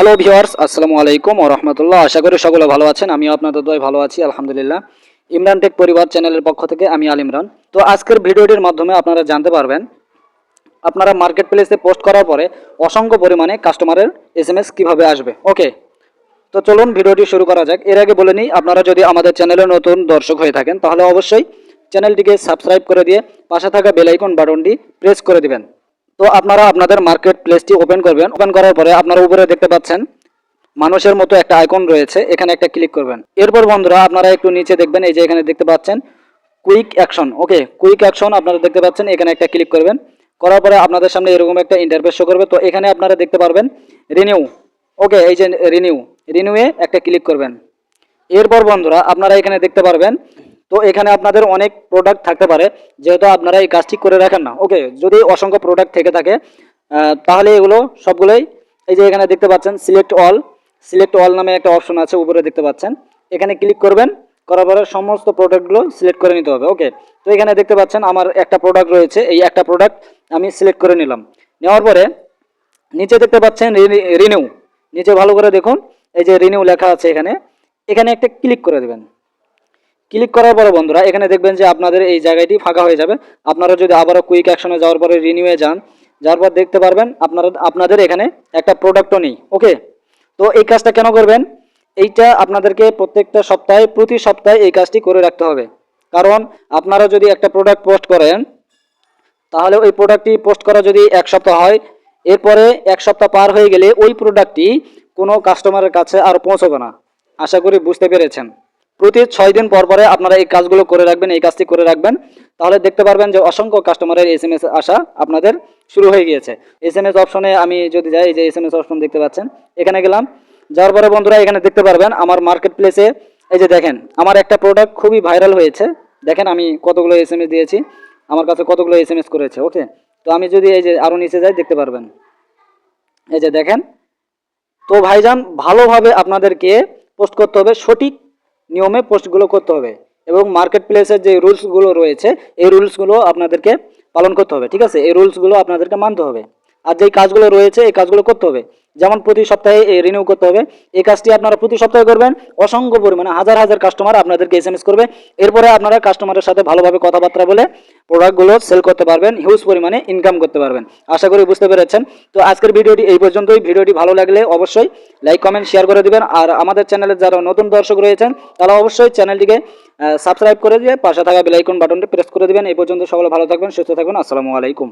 Hello viewers আসসালামু আলাইকুম ও রহমতুল্লাহ আশা করি সকলে ভালো আছেন। আমি আপনাদের দয় ভালো আছি, আলহামদুলিল্লাহ। ইমরান টেক পরিবার চ্যানেলের পক্ষ থেকে আমি আল ইমরান। তো আজকের ভিডিওটির মাধ্যমে আপনারা জানতে পারবেন, আপনারা মার্কেট প্লেসে পোস্ট করার পরে অসংখ্য পরিমাণে কাস্টমারের এস এম এস কীভাবে আসবে। ওকে, তো চলুন ভিডিওটি শুরু করা যাক। এর আগে বলে নিই, আপনারা যদি আমাদের চ্যানেলে নতুন দর্শক হয়ে থাকেন, তাহলে অবশ্যই চ্যানেলটিকে সাবস্ক্রাইব করে দিয়ে পাশে থাকা বেল আইকন বাটনটি প্রেস করে দিবেন। তো আপনারা আপনাদের মার্কেট প্লেসটি ওপেন করবেন। ওপেন করার পরে আপনারা উপরে দেখতে পাচ্ছেন, মানুষের মতো একটা আইকন রয়েছে। এখানে একটা ক্লিক করবেন। এরপর বন্ধুরা, আপনারা একটু নিচে দেখবেন, এই যে এখানে দেখতে পাচ্ছেন quick action okay quick action আপনারা দেখতে পাচ্ছেন, এখানে একটা ক্লিক করবেন। করার পরে আপনাদের সামনে এরকম একটা ইন্টারফেস শো করবে। তো এখানে আপনারা দেখতে পারবেন রিনিউ ওকে এই যে রিনিউ রিনিউয়ে একটা ক্লিক করবেন। এরপর বন্ধুরা, আপনারা এখানে দেখতে পারবেন তো এখানে আপনাদের অনেক প্রোডাক্ট থাকতে পারে, যেহেতু আপনারা এই কাজটি করে রাখেন না। ওকে যদি অসংখ্য প্রোডাক্ট থেকে থাকে তাহলে এগুলো সবগুলোই এই যে এখানে দেখতে পাচ্ছেন সিলেক্ট অল সিলেক্ট অল নামে একটা অপশন আছে, উপরে দেখতে পাচ্ছেন। এখানে ক্লিক করবেন, করার পরে সমস্ত প্রোডাক্টগুলো সিলেক্ট করে নিতে হবে ওকে তো এখানে দেখতে পাচ্ছেন, আমার একটা প্রোডাক্ট রয়েছে, এই একটা প্রোডাক্ট আমি সিলেক্ট করে নিলাম। নেওয়ার পরে নিচে দেখতে পাচ্ছেন রিনিউ নিচে ভালো করে দেখুন, এই যে রিনিউ লেখা আছে এখানে। এখানে একটা ক্লিক করে দেবেন। ক্লিক করার পরে বন্ধুরা, এখানে দেখবেন যে আপনাদের এই জায়গাটি ফাঁকা হয়ে যাবে। আপনারা যদি আবারও কুইক অ্যাকশনে যাওয়ার পরে রিনিউয়ে যান, যাওয়ার পর দেখতে পারবেন আপনারা, আপনাদের এখানে একটা প্রোডাক্টও নেই ওকে তো এই কাজটা কেন করবেন? এইটা আপনাদেরকে প্রত্যেকটা সপ্তাহে, প্রতি সপ্তাহে এই কাজটি করে রাখতে হবে। কারণ আপনারা যদি একটা প্রোডাক্ট পোস্ট করেন, তাহলে ওই প্রোডাক্টটি পোস্ট করা যদি এক সপ্তাহ হয়, এরপরে এক সপ্তাহ পার হয়ে গেলে ওই প্রোডাক্টটি কোনো কাস্টমারের কাছে আর পৌঁছবে না। আশা করি বুঝতে পেরেছেন। প্রতি ছয় দিন পর পরে আপনারা এই কাজগুলো করে রাখবেন, এই কাজটি করে রাখবেন। তাহলে দেখতে পারবেন যে অসংখ্য কাস্টমারের এস এম এস আসা আপনাদের শুরু হয়ে গিয়েছে। এস এম এস অপশনে আমি যদি যাই, এই যে এস এম এস অপশন দেখতে পাচ্ছেন, এখানে গেলাম। যাওয়ার পরে বন্ধুরা এখানে দেখতে পারবেন, আমার মার্কেট প্লেসে এই যে দেখেন, আমার একটা প্রোডাক্ট খুবই ভাইরাল হয়েছে। দেখেন আমি কতগুলো এস এম এস দিয়েছি, আমার কাছে কতগুলো এস এম এস করেছে ওকে তো আমি যদি এই যে আরও নিচে যাই, দেখতে পারবেন। এই যে দেখেন, তো ভাইজান, ভালোভাবে আপনাদেরকে পোস্ট করতে হবে সঠিক নিয়মে পোস্টগুলো করতে হবে এবং মার্কেট প্লেসের যে রুলসগুলো রয়েছে, এই রুলসগুলো আপনাদেরকে পালন করতে হবে, ঠিক আছে? এই রুলসগুলো আপনাদেরকে মানতে হবে। আর যেই কাজগুলো রয়েছে, এই কাজগুলো করতে হবে। যেমন প্রতি সপ্তাহে রিনিউ করতে হবে। এই কাজটি আপনারা প্রতি সপ্তাহে করবেন। অসংখ্য পরিমাণে, হাজার হাজার কাস্টমার আপনাদেরকে এস এম এস করবে। এরপরে আপনারা কাস্টমারের সাথে ভালোভাবে কথাবার্তা বলে প্রোডাক্টগুলো সেল করতে পারবেন হিউজ পরিমাণে ইনকাম করতে পারবেন। আশা করি বুঝতে পেরেছেন। তো আজকের ভিডিওটি এই পর্যন্তই। ভিডিওটি ভালো লাগলে অবশ্যই লাইক কমেন্ট শেয়ার করে দিবেন। আর আমাদের চ্যানেলে যারা নতুন দর্শক রয়েছেন, তারা অবশ্যই চ্যানেলটিকে সাবস্ক্রাইব করে দিয়ে পাশে থাকা বেলাইকন বাটনটি প্রেস করে দিবেন। এই পর্যন্ত সকলে ভালো থাকবেন, সুস্থ থাকবেন। আসসালামু আলাইকুম।